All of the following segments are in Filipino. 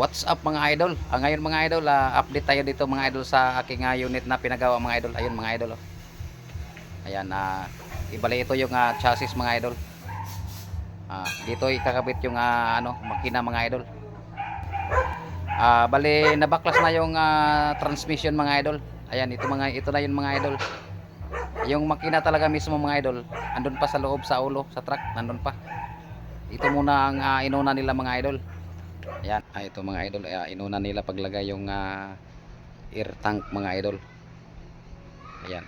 What's up mga idol? Ah, ngayon mga idol, ah, update tayo dito mga idol sa aking ah, unit na pinagawa mga idol. Ayun mga idol. Oh. Ayan, ah, ibali ito yung ah, chassis mga idol. Ah, dito ikakabit yung ah, ano, makina mga idol. Ah, bali nabaklas na yung ah, transmission mga idol. Ayan, ito mga ito na yung mga idol. Yung makina talaga mismo mga idol, andun pa sa loob sa ulo, sa truck, nandun pa. Ito muna ang ah, inuna nila mga idol. Ayan, ah, ito mga idol, ah, inuna nila paglagay yung ah, air tank mga idol. Ayan.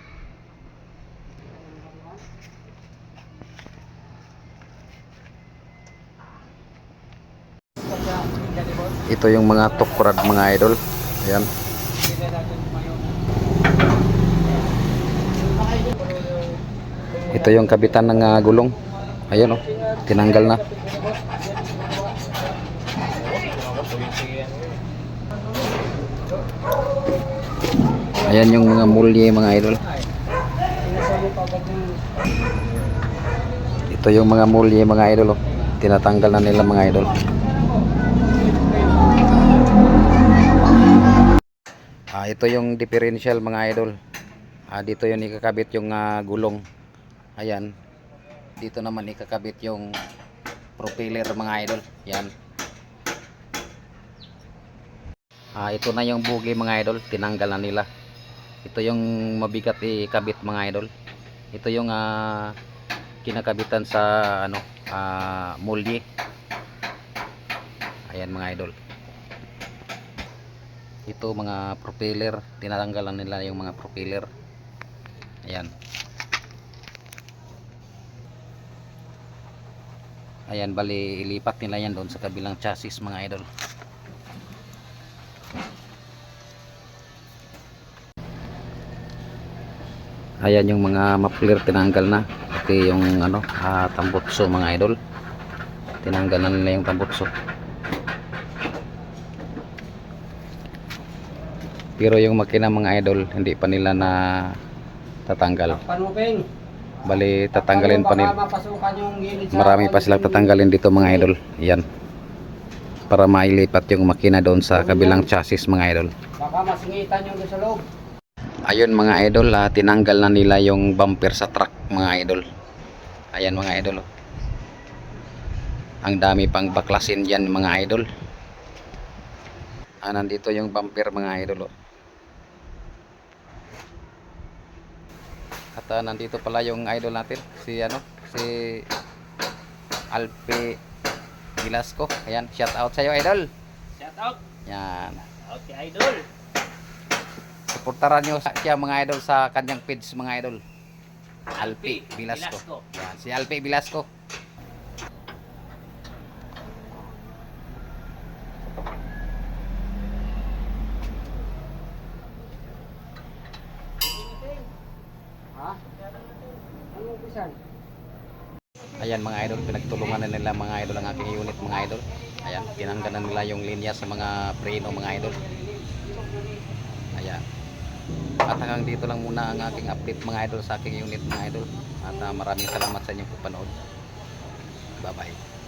Ito yung mga tukrad mga idol. Ayan. Ito yung kabitan ng ah, gulong. Ayun oh, tinanggal na. Ayan yung mga mulye mga idol. Ito yung mga mulye mga idol oh. Tinatanggal na nila mga idol. Ah, ito yung differential mga idol. Ah, dito yung ikakabit yung ah, gulong. Ayan. Dito naman ikakabit yung propeller mga idol. Yan. Ah, ito na yung bugi mga idol, tinanggal na nila. Ito yung mabigat ikabit mga idol. Ito yung ah, kinakabitan sa ano, ah, molye. Ayan mga idol. Ito mga propeller, tinatanggal na nila yung mga propeller. Ayan. Ayan, bali ilipat nila yan doon sa kabilang chassis mga idol. Ayan yung mga muffler tinanggal na. Pati yung ano, ah, tambutso mga idol. Tinanggal na nila yung tambutso. Pero yung makina mga idol, hindi pa nila na tatanggal. Bali tatanggalin pa nila. Marami pa silang tatanggalin dito mga idol. Yan. Para mailipat yung makina doon sa kabilang chassis mga idol. Baka masingitan yung sa loob. Ayun mga idol, ah, tinanggal na nila yung bumper sa truck mga idol. Ayan mga idol. oh. Ang dami pang baklasin dyan mga idol. Ah, nandito yung bumper mga idol. oh. At ah, nandito pala yung idol natin, si ano, si Alpe Velasco. Ayan, shout out sa'yo idol. Shout out. Yan. Okay, idol. Suportaran nyo siya mga idol sa kanyang page mga idol. Alpi Velasco. Velasco. Yan, si Alpi Velasco. Ayan mga idol, pinagtulungan na nila mga idol ang aking unit mga idol. Ayan, tinanggal na nila yung linya sa mga preno mga idol. Ayan. At hanggang dito lang muna ang aking update mga idol sa aking unit mga idol. At ah, maraming salamat sa inyong panood. Bye bye.